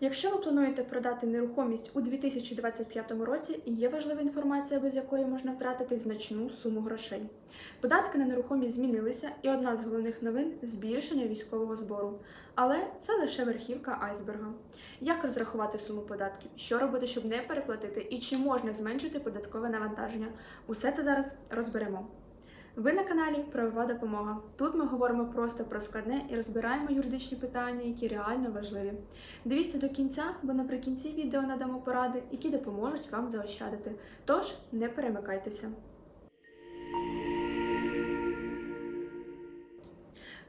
Якщо ви плануєте продати нерухомість у 2025 році, є важлива інформація, без якої можна втратити значну суму грошей. Податки на нерухомість змінилися, і одна з головних новин збільшення військового збору. Але це лише верхівка айсберга. Як розрахувати суму податків? Що робити, щоб не переплатити, і чи можна зменшити податкове навантаження? Усе це зараз розберемо. Ви на каналі Правова допомога. Тут ми говоримо просто про складне і розбираємо юридичні питання, які реально важливі. Дивіться до кінця, бо наприкінці відео надамо поради, які допоможуть вам заощадити. Тож не перемикайтеся.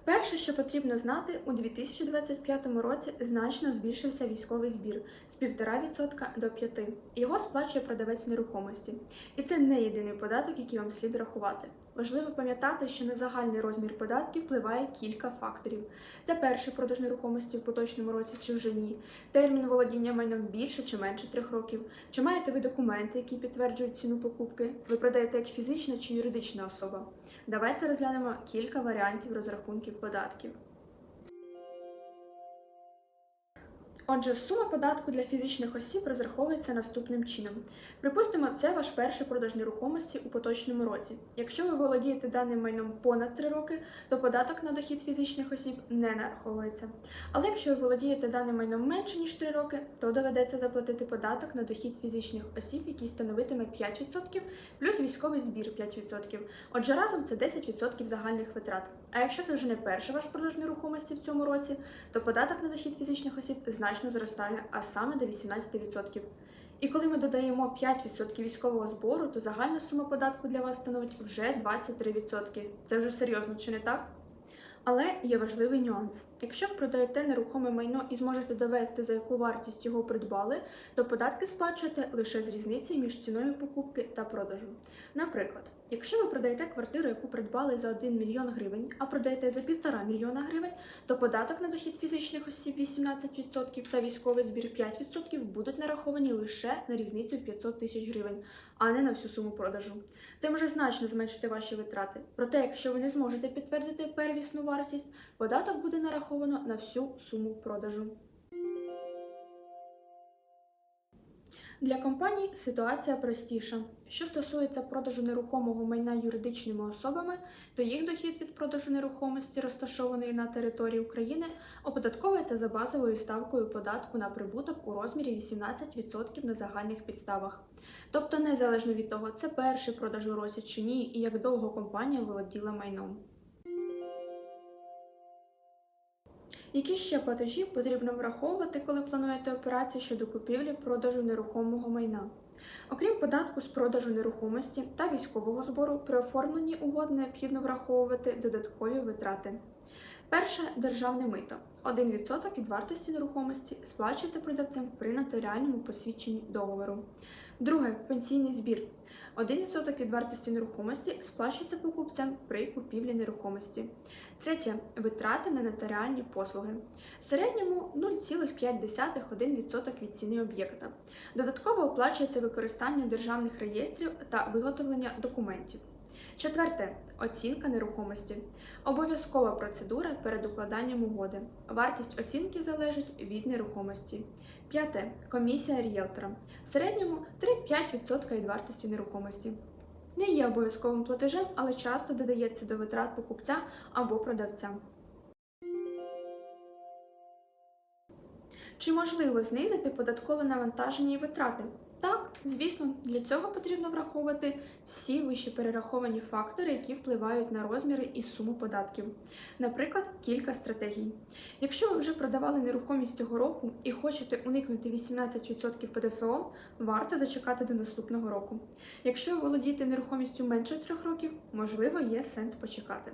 Перше, що потрібно знати, у 2025 році значно збільшився військовий збір з 1,5% до 5%. Його сплачує продавець нерухомості. І це не єдиний податок, який вам слід рахувати. Важливо пам'ятати, що на загальний розмір податків впливає кілька факторів. Це перший продаж нерухомості в поточному році чи вже ні, термін володіння майном більше чи менше трьох років, чи маєте ви документи, які підтверджують ціну покупки, ви продаєте як фізична чи юридична особа. Давайте розглянемо кілька варіантів розрахунків податків. Отже, сума податку для фізичних осіб розраховується наступним чином. Припустимо, це ваш перший продаж нерухомості у поточному році. Якщо ви володієте даним майном понад 3 роки, то податок на дохід фізичних осіб не нараховується. Але якщо ви володієте даним майном менше ніж 3 роки, то доведеться заплатити податок на дохід фізичних осіб, який становитиме 5% плюс військовий збір 5%. Отже, разом це 10% загальних витрат. А якщо це вже не перший ваш продаж нерухомості в цьому році, то податок на дохід фізичних осіб значно зростає, а саме до 18%. І коли ми додаємо 5% військового збору, то загальна сума податку для вас становить вже 23%. Це вже серйозно, чи не так? Але є важливий нюанс. Якщо ви продаєте нерухоме майно і зможете довести, за яку вартість його придбали, то податки сплачуєте лише з різниці між ціною покупки та продажу. Наприклад, якщо ви продаєте квартиру, яку придбали за 1 мільйон гривень, а продаєте за 1,5 мільйона гривень, то податок на дохід фізичних осіб 18% та військовий збір 5% будуть нараховані лише на різницю в 500 тисяч гривень, а не на всю суму продажу. Це може значно зменшити ваші витрати. Проте, якщо ви не зможете підтвердити первісну вартість, податок буде нараховано на всю суму продажу. Для компаній ситуація простіша. Що стосується продажу нерухомого майна юридичними особами, то їх дохід від продажу нерухомості, розташованої на території України, оподатковується за базовою ставкою податку на прибуток у розмірі 18% на загальних підставах. Тобто, незалежно від того, це перший продаж у році чи ні, і як довго компанія володіла майном. Які ще платежі потрібно враховувати, коли плануєте операцію щодо купівлі-продажу нерухомого майна? Окрім податку з продажу нерухомості та військового збору, при оформленні угод необхідно враховувати додаткові витрати. Перше державне мито. 1% від вартості нерухомості сплачується продавцем при нотаріальному посвідченні договору. Друге пенсійний збір. 1% від вартості нерухомості сплачується покупцем при купівлі нерухомості. Третє витрати на нотаріальні послуги. В середньому 0,5-1% від ціни об'єкта. Додатково оплачується використання державних реєстрів та виготовлення документів. Четверте оцінка нерухомості. Обов'язкова процедура перед укладанням угоди. Вартість оцінки залежить від нерухомості. П'яте комісія ріелтора. В середньому 3-5% від вартості нерухомості. Не є обов'язковим платежем, але часто додається до витрат покупця або продавця. Чи можливо знизити податкове навантаження і витрати? Звісно, для цього потрібно враховувати всі вище перераховані фактори, які впливають на розміри і суму податків. Наприклад, кілька стратегій. Якщо ви вже продавали нерухомість цього року і хочете уникнути 18% ПДФО, варто зачекати до наступного року. Якщо ви володієте нерухомістю менше трьох років, можливо, є сенс почекати.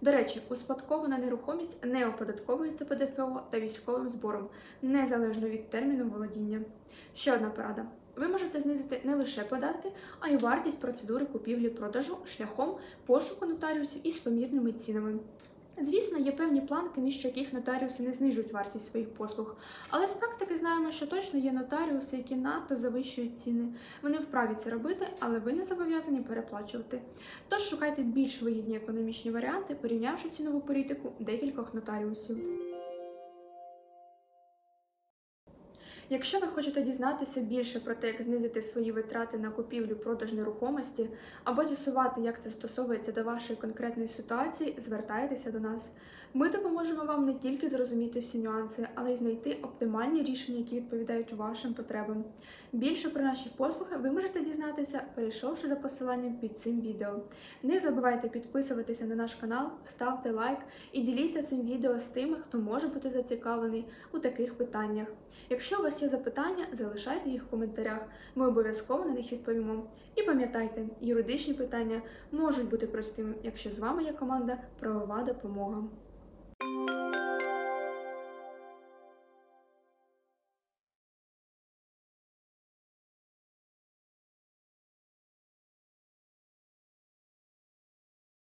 До речі, успадкована нерухомість не оподатковується ПДФО та військовим збором, незалежно від терміну володіння. Ще одна порада. Ви можете знизити не лише податки, а й вартість процедури купівлі-продажу шляхом пошуку нотаріусів із помірними цінами. Звісно, є певні планки, нижче яких нотаріуси не знижують вартість своїх послуг, але з практики знаємо, що точно є нотаріуси, які надто завищують ціни. Вони вправі це робити, але ви не зобов'язані переплачувати. Тож шукайте більш вигідні економічні варіанти, порівнявши цінову політику декількох нотаріусів. Якщо ви хочете дізнатися більше про те, як знизити свої витрати на купівлю продаж нерухомості, або з'ясувати, як це стосовується до вашої конкретної ситуації, звертайтеся до нас. Ми допоможемо вам не тільки зрозуміти всі нюанси, але й знайти оптимальні рішення, які відповідають вашим потребам. Більше про наші послуги ви можете дізнатися, перейшовши за посиланням під цим відео. Не забувайте підписуватися на наш канал, ставте лайк і діліться цим відео з тими, хто може бути зацікавлений у таких питаннях. Якщо у є запитання, залишайте їх в коментарях. Ми обов'язково на них відповімо. І пам'ятайте, юридичні питання можуть бути простими, якщо з вами є команда Правова допомога.